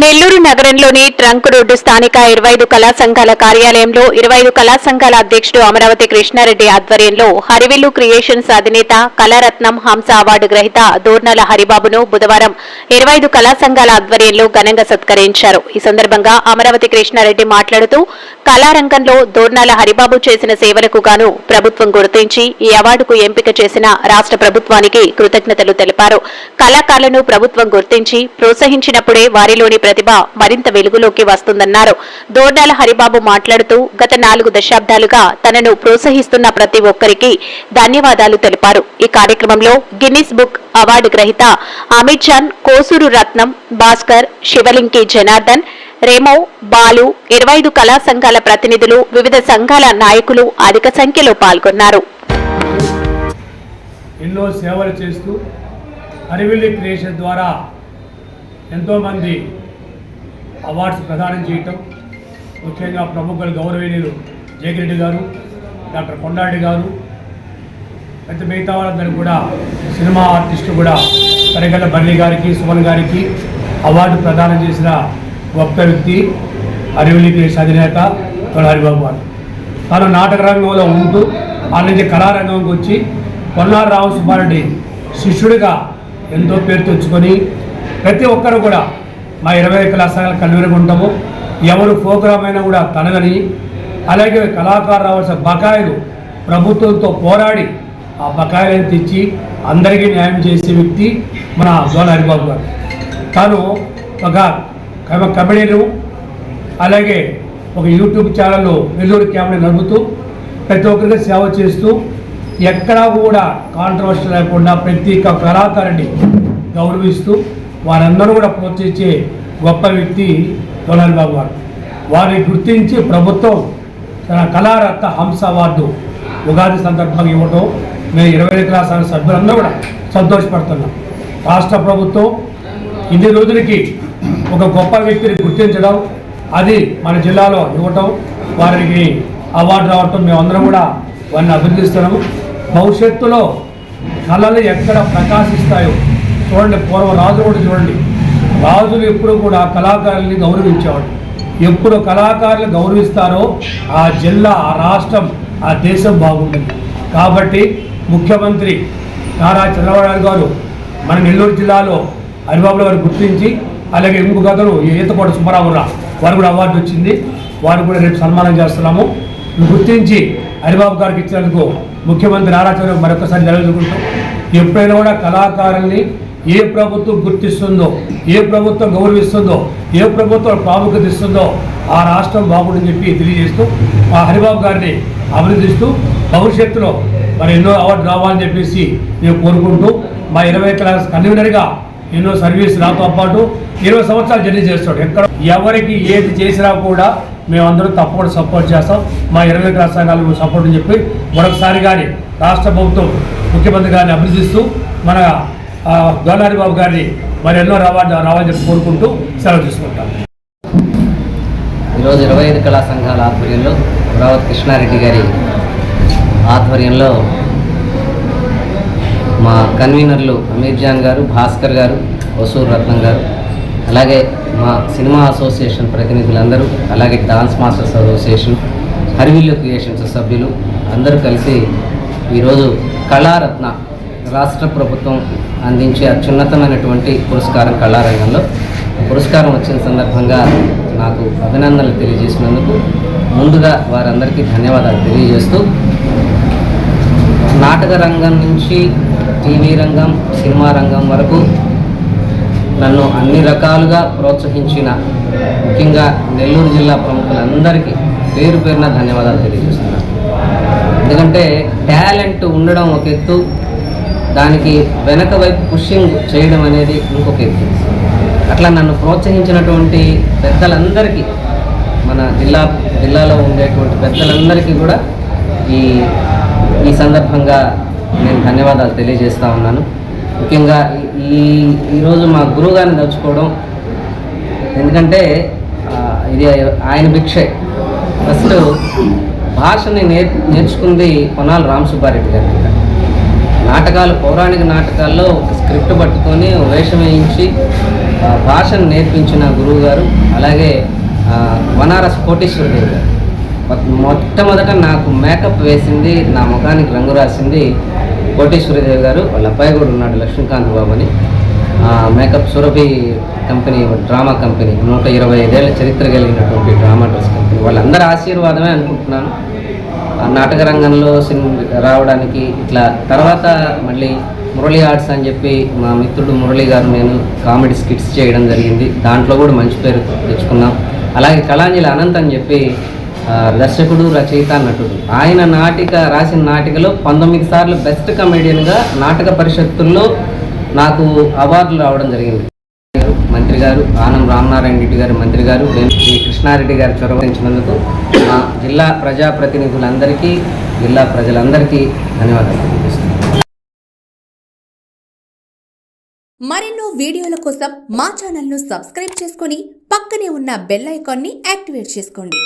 నెల్లూరు నగరంలోని trunk road స్థానిక ఇరవై ఐదు కళా సంఘాల కార్యాలయంలో ఇరవై ఐదు కళా సంఘాల అధ్యక్షుడు అమరావతి కృష్ణారెడ్డి ఆధ్వర్యంలో హరివిల్లు క్రియేషన్స్ అధినేత కళారత్నం హంస అవార్డు గ్రహీత దూర్నల హరిబాబును బుధవారం ఇరవై ఐదు కళా సంఘాల ఆధ్వర్యంలో ఘనంగా సత్కరించారు. ఈ సందర్భంగా అమరావతి కృష్ణారెడ్డి మాట్లాడుతూ కళారంగంలో దూర్నల హరిబాబు చేసిన సేవలకు గాను ప్రభుత్వం గుర్తించి ఈ అవార్డుకు ఎంపిక చేసిన రాష్ట్ర ప్రభుత్వానికి కృతజ్ఞతలు తెలిపారు. కళాకారులను ప్రభుత్వం గుర్తించి ప్రోత్సహించినప్పుడే వారిలోని ప్రతిభ మరింత వెలుగులోకి వస్తుందన్నారు. దోర్డాల హరిబాబు మాట్లాడుతూ గత నాలుగు దశాబ్దాలుగా తనను ప్రోత్సహిస్తున్న ప్రతి ఒక్కరికి ధన్యవాదాలు తెలిపారు. ఈ కార్యక్రమంలో గిన్నిస్ బుక్ అవార్డు గ్రహీత అమిత్ జాన్ కోసూరు రత్నం భాస్కర్ శివలింకి జనార్దన్ రేమో బాలు ఇరవై ఐదు కళా సంఘాల ప్రతినిధులు వివిధ సంఘాల నాయకులు అధిక సంఖ్యలో పాల్గొన్నారు. ఎన్నో సేవలు చేస్తూ అరివిల్లి క్రియేషన్ ద్వారా ఎంతోమంది అవార్డ్స్ ప్రదానం చేయటం. ముఖ్యంగా ప్రముఖులు గౌరవనీయులు జయగిరెడ్డి గారు డాక్టర్ కొండారెడ్డి గారు పెద్ద మిగతా వాళ్ళందరూ కూడా సినిమా ఆర్టిస్టు కూడా తరగల బర్లి గారికి సుమన్ గారికి అవార్డు ప్రదానం చేసిన గొప్ప వ్యక్తి అరివిల్లి అధినేత తొల హరిబాబు గారు. తాను నాటక రంగంలో ఉంటూ ఆ నుంచి కళారంగంకి వచ్చి పొన్నారు రావు సుబ్బారెడ్డి శిష్యుడిగా ఎంతో పేరు తెచ్చుకొని ప్రతి ఒక్కరు కూడా మా ఇరవై కళాశాల కన్వీనర్గా ఉంటాము ఎవరు ప్రోగ్రామ్ అయినా కూడా తనగని. అలాగే కళాకారు రావాల్సిన బకాయిలు ప్రభుత్వంతో పోరాడి ఆ బకాయిలను తెచ్చి అందరికీ న్యాయం చేసే వ్యక్తి మన జోల హరిబాబు గారు. తను ఒక కమ- కమెడీను అలాగే ఒక యూట్యూబ్ ఛానల్లో నెల్లూరు క్యామెరా నడుపుతూ ప్రతి ఒక్కరికి సేవ చేస్తూ ఎక్కడా కూడా కాంట్రవర్షి లేకుండా ప్రతి ఒక్క కళాకారుని గౌరవిస్తూ వారందరూ కూడా ప్రోత్సహించే గొప్ప వ్యక్తి డొనాల్డ్ బాబు గారు. వారిని గుర్తించి ప్రభుత్వం తన కళారత్న హంస అవార్డు ఉగాది సందర్భంగా ఇవ్వడం మేము ఇరవై ఐదు క్లాసాల సభ్యులందరూ కూడా సంతోషపడుతున్నాం. రాష్ట్ర ప్రభుత్వం ఇన్ని రోజులకి ఒక గొప్ప వ్యక్తిని గుర్తించడం అది మన జిల్లాలో ఇవ్వటం వారికి అవార్డు రావటం మేమందరం కూడా వారిని అభినందిస్తున్నాము భవిష్యత్తులో కళలు ఎక్కడ ప్రకాశిస్తాయో చూడండి పూర్వ రాజులు కూడా చూడండి. రాజులు ఎప్పుడు కూడా కళాకారుల్ని గౌరవించేవాడు ఎప్పుడు కళాకారులు గౌరవిస్తారో ఆ జిల్లా ఆ రాష్ట్రం ఆ దేశం బాగుంటుంది. కాబట్టి ముఖ్యమంత్రి నారా చంద్రబాబు నాయుడు గారు మన నెల్లూరు జిల్లాలో హరిబాబుల వారు గుర్తించి అలాగే ఇంకొక అతను ఈతకోట సుబ్బారావు వారు కూడా అవార్డు వచ్చింది. వారు కూడా రేపు సన్మానం చేస్తున్నాము. గుర్తించి హరిబాబు గారికి ఇచ్చినందుకు ముఖ్యమంత్రి నారా చంద్రబాబు మరొకసారి నిలబెట్టుకుంటాం ఎప్పుడైనా కూడా కళాకారుల్ని ఏ ప్రభుత్వం గుర్తిస్తుందో ఏ ప్రభుత్వం గౌరవిస్తుందో ఏ ప్రభుత్వం ప్రాముఖ్యత ఇస్తుందో ఆ రాష్ట్రం బాగుండని చెప్పి తెలియజేస్తూ మా హరిబాబు గారిని అభినందిస్తూ భవిష్యత్తులో మరి ఎన్నో అవార్డు రావాలని చెప్పేసి మేము కోరుకుంటూ మా ఇరవై క్లాస్ కన్వీనర్గా ఎన్నో సర్వీస్ నాతో పాటు ఇరవై సంవత్సరాలు జర్నీ చేస్తాడు. ఎక్కడ ఎవరికి ఏది చేసినా కూడా మేమందరం తప్పకుండా సపోర్ట్ చేస్తాం. మా ఇరవై క్లాస్ సంఘాలు సపోర్ట్ అని చెప్పి మరొకసారి కానీ రాష్ట్ర ప్రభుత్వం ముఖ్యమంత్రి గారిని అభినందిస్తూ మన గోలారి బాబు గారిని మరి ఎన్నో రావాలి రావాలని చెప్పి కోరుకుంటూ సెలవు తీసుకుంటాం. ఈరోజు ఇరవై ఐదు కళా సంఘాల ఆధ్వర్యంలో అమరావతి కృష్ణారెడ్డి గారి ఆధ్వర్యంలో మా కన్వీనర్లు అమీర్ జాన్ గారు భాస్కర్ గారు వసూర్ రత్నం గారు అలాగే మా సినిమా అసోసియేషన్ ప్రతినిధులందరూ అలాగే dance masters association Harivillu creations సభ్యులు అందరూ కలిసి ఈరోజు కళారత్న రాష్ట్ర ప్రభుత్వం అందించే అత్యున్నతమైనటువంటి పురస్కారం కళారంగంలో. పురస్కారం వచ్చిన సందర్భంగా నాకు అభినందనలు తెలియజేసినందుకు ముందుగా వారందరికీ ధన్యవాదాలు తెలియజేస్తూ నాటక రంగం నుంచి టీవీ రంగం సినిమా రంగం వరకు నన్ను అన్ని రకాలుగా ప్రోత్సహించిన ముఖ్యంగా నెల్లూరు జిల్లా ప్రముఖులందరికీ పేరు పేరున ధన్యవాదాలు తెలియజేస్తున్నాను. ఎందుకంటే టాలెంట్ ఉండడం ఒక ఎత్తు దానికి వెనక వైపు పుషింగ్ చేయడం అనేది ఇంకొక ఎత్తు అట్లా నన్ను ప్రోత్సహించినటువంటి పెద్దలందరికీ మన జిల్లా జిల్లాలో ఉండేటువంటి పెద్దలందరికీ కూడా ఈ ఈ సందర్భంగా నేను ధన్యవాదాలు తెలియజేస్తూ ఉన్నాను. ముఖ్యంగా ఈ ఈరోజు మా గురువుగారిని తలుచుకోవడం ఎందుకంటే ఇది ఆయన భిక్షే. ఫస్ట్ భాషని నేర్ నేర్చుకుంది కొనాలి రామ్ సుబ్బారెడ్డి గారి. నాటకాలు పౌరాణిక నాటకాల్లో ఒక స్క్రిప్ట్ పట్టుకొని వేషం వేయించి భాషను నేర్పించిన గురువు గారు అలాగే వనారస్ కోటేశ్వరదేవి గారు. మొట్టమొదట నాకు మేకప్ వేసింది నా ముఖానికి రంగు రాసింది కోటేశ్వరదేవి గారు. వాళ్ళ అబ్బాయి కూడా ఉన్నాడు లక్ష్మీకాంత్ బాబు అని. Makeup Surabhi company drama company నూట ఇరవై ఐదేళ్ళ చరిత్ర కలిగినటువంటి డ్రామా డ్రెస్ కంపెనీ. వాళ్ళందరి ఆశీర్వాదమే అనుకుంటున్నాను. నాటక రంగంలో రావడానికి ఇట్లా తర్వాత మళ్ళీ మురళీ ఆర్ట్స్ అని చెప్పి మా మిత్రుడు మురళి గారు నేను కామెడీ స్కిట్స్ చేయడం జరిగింది. దాంట్లో కూడా మంచి పేరు తెచ్చుకున్నాం. అలాగే కళాంజలి అనంత్ అని చెప్పి దర్శకుడు రచయిత నటుడు. ఆయన నాటిక రాసిన నాటికలో పంతొమ్మిది సార్లు బెస్ట్ కమెడియన్గా నాటక పరిషత్తుల్లో నాకు అవార్డులు రావడం జరిగింది. మంత్రి గారు ఆనం రామనారాయణ రెడ్డి గారు మంత్రి గారు నేను శ్రీ కృష్ణారెడ్డి గారు చొరవించినందుకు మా జిల్లా ప్రజాప్రతినిధులందరికీ జిల్లా ప్రజలందరికీ ధన్యవాదాలు మరెన్నో వీడియోల కోసం మా ఛానల్ను సబ్స్క్రైబ్ చేసుకొని పక్కనే ఉన్న బెల్ ఐకాన్ని యాక్టివేట్ చేసుకోండి.